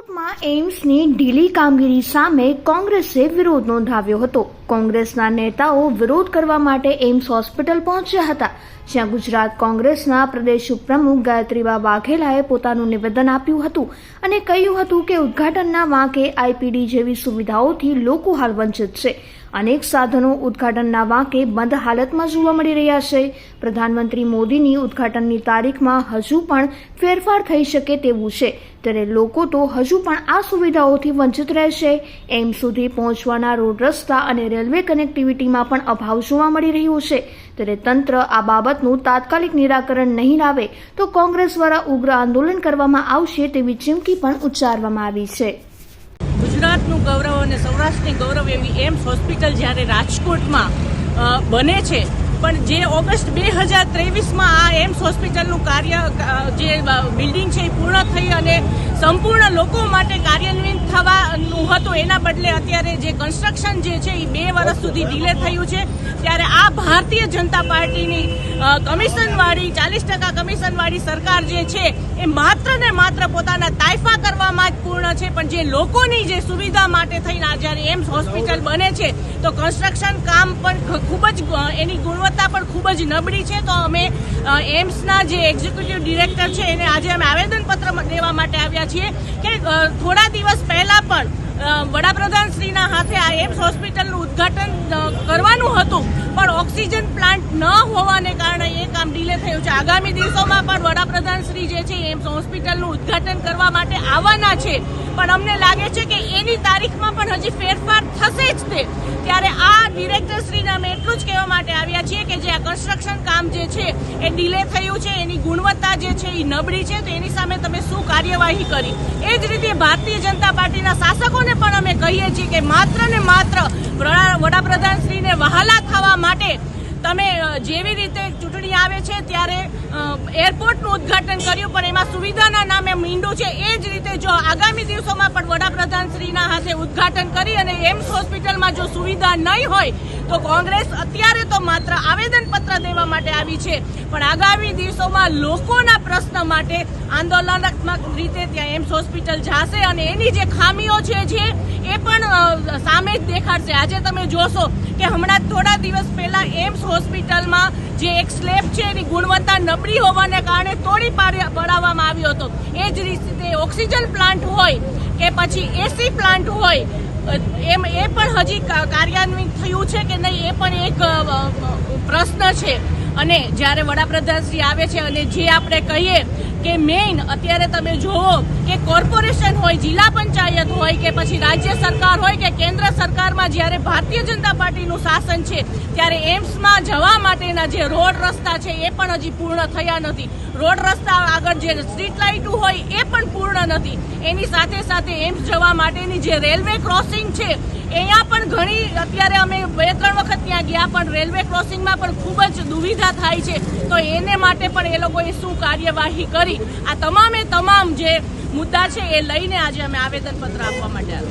રાજકોટમાં એઇમ્સની ઢીલી કામગીરી સામે કોંગ્રેસે વિરોધ નોંધાવ્યો હતો. કોંગ્રેસના નેતાઓ વિરોધ કરવા માટે એઇમ્સ હોસ્પિટલ પહોંચ્યા હતા, જ્યાં ગુજરાત કોંગ્રેસના પ્રદેશ ઉપપ્રમુખ ગાયત્રીબા વાઘેલાએ પોતાનું નિવેદન આપ્યું હતું અને કહ્યું હતું કે ઉદ્ઘાટનના વાંકે આઈપીડી જેવી સુવિધાઓથી લોકો હાલ વંચિત છે. અનેક સાધનો ઉદ્ઘાટનના વાંકે બંધ હાલતમાં જોવા મળી રહ્યા છે. પ્રધાનમંત્રી મોદીની ઉદ્ઘાટનની તારીખમાં હજુ પણ ફેરફાર થઈ શકે તેવું છે. ત્યારે લોકો તો હજુ પણ આ સુવિધાઓથી વંચિત રહેશે. એમ સુધી પહોંચવાના રોડ રસ્તા અને રેલવે કનેક્ટિવિટીમાં પણ અભાવ જોવા મળી રહ્યો છે. ત્યારે તંત્ર આ બાબતનું તાત્કાલિક નિરાકરણ નહીં લાવે તો કોંગ્રેસ દ્વારા ઉગ્ર આંદોલન કરવામાં આવશે તેવી ચીમકી પણ ઉચ્ચારવામાં આવી છે. ગુજરાતનું ગૌરવ અને સૌરાષ્ટ્રની ગૌરવ એવી એમ્સ હોસ્પિટલ જ્યારે રાજકોટમાં બને છે, પણ જે ઓગસ્ટ બે હજાર ત્રેવીસમાં આ એમ્સ હોસ્પિટલનું કાર્ય જે બિલ્ડિંગ છે એ પૂર્ણ થઈ અને સંપૂર્ણ લોકો માટે કાર્યાન્વિત થવાનું હતું એના બદલે અત્યારે જે કન્સ્ટ્રક્શન જે છે એ બે વર્ષ સુધી ડિલે થયું છે. ત્યારે આ ભારતીય જનતા પાર્ટીની કમિશનવાળી ચાલીસ ટકા કમિશનવાળી સરકાર જે છે એ માત્ર ને માત્ર પોતાના તાયફા કરવામાં જ પૂર્ણ છે પણ જે લોકોની જે સુવિધા માટે થઈને જ્યારે એમ્સ હોસ્પિટલ બને છે તો કન્સ્ટ્રક્શન કામ પણ ખૂબ જ એની ગુણવત્તા પણ ખૂબ જ નબળી છે. તો અમે એમ્સના જે એક્ઝિક્યુટિવ ડિરેક્ટર છે એને આજે અમે આવેદનપત્ર દેવા માટે આવ્યા છીએ કે થોડા દિવસ પહેલા પણ અ, વડાપ્રધાન શ્રીના હાથે આ એમ્સ હોસ્પિટલનું ઉદ્ઘાટન કરવાનું હતું પણ ઓક્સિજન પ્લાન્ટ ન હોવાને કારણે એ કામ ડિલે થયું છે. આગામી દિવસોમાં પણ વડાપ્રધાન શ્રી જે છે એમ્સ હોસ્પિટલનું ઉદ્ઘાટન કરવા માટે આવવાના છે. પણ અમને લાગે છે કે એની તારીખમાં પણ હજી ફેરફાર થશે જ તે. ત્યારે આ ડિરેક્ટર શ્રીને અમે એટલું જ કહેવા માટે આવ્યા છીએ કે કન્સ્ટ્રક્શન કામ જે છે, એ ડિલે થયું છે, એની ગુણવત્તા જે છે એ નબળી છે, તો એની સામે તમે શું કાર્યવાહી કરી? એ જ રીતે ભારતીય જનતા પાર્ટીના શાસકોને પણ અમે કહીએ છીએ કે માત્ર ને માત્ર વડા- વડાપ્રધાન શ્રીને વહાલા થવા માટે તમે જેવી રીતે ચૂંટણી આવે છે, ત્યારે એરપોર્ટનું ઉદ્ઘાટન કર્યું, પણ એમાં સુવિધાના નામે મીંડું છે, એ જ રીતે જો આગામી દિવસોમાં પણ વડાપ્રધાન શ્રીના હાથે ઉદ્ઘાટન કરી અને એમ્સ હોસ્પિટલમાં જો સુવિધા નહીં હોય તો કોંગ્રેસ અત્યારે તો માત્ર આવેદનપત્ર દેવા માટે આવી છે. પણ આગામી દિવસોમાં લોકોના પ્રશ્ન માટે આંદોલનાત્મક રીતે ત્યાં એમ્સ હોસ્પિટલ જશે અને એની જે ખામીઓ છે જે એ પણ સામે જ દેખાડશે. આજે તમે જોશો કે હમણાં થોડા દિવસ પહેલા એમ્સ હોસ્પિટલમાં જે એક સ્લેબ છે એની ગુણવત્તા નબળી હોવાને કારણે તોડી પડાવવામાં આવ્યો હતો. એ જ રીતે ઓક્સિજન પ્લાન્ટ હોય કે પછી એસી પ્લાન્ટ હોય એમ એ પણ હજી કાર્યાન્વિત થયું છે કે નહીં એ પણ એક પ્રશ્ન છે. અને જ્યારે વડાપ્રધાનશ્રી આવે છે અને જે આપણે કહીએ કે મેઇન, અત્યારે તમે જોવો કે કોર્પોરેશન હોય, જિલ્લા પંચાયત હોય કે પછી રાજ્ય સરકાર હોય કે કેન્દ્ર સરકારમાં જ્યારે ભારતીય જનતા પાર્ટીનું શાસન છે, ત્યારે એમ્સમાં જવા માટેના જે રોડ રસ્તા છે એ પણ હજી પૂર્ણ થયા નથી. રોડ રસ્તા આગળ જે સ્ટ્રીટ લાઇટો હોય એ પણ પૂર્ણ નથી. એની સાથે સાથે એમ્સ જવા માટેની જે રેલવે ક્રોસિંગ છે, અહીંયા પણ ઘણી, અત્યારે અમે બે, ત્રણ વખત ત્યાં ગયા, પણ રેલવે ક્રોસિંગમાં પણ ખૂબ જ દુવિધા થાય છે. તો એને માટે પણ એ લોકોએ શું કાર્યવાહી કરી? આ તમામે તમામ જે મુદ્દા છે એ લઈને આજે અમે આવેદનપત્ર આપવા માટે આવ્યા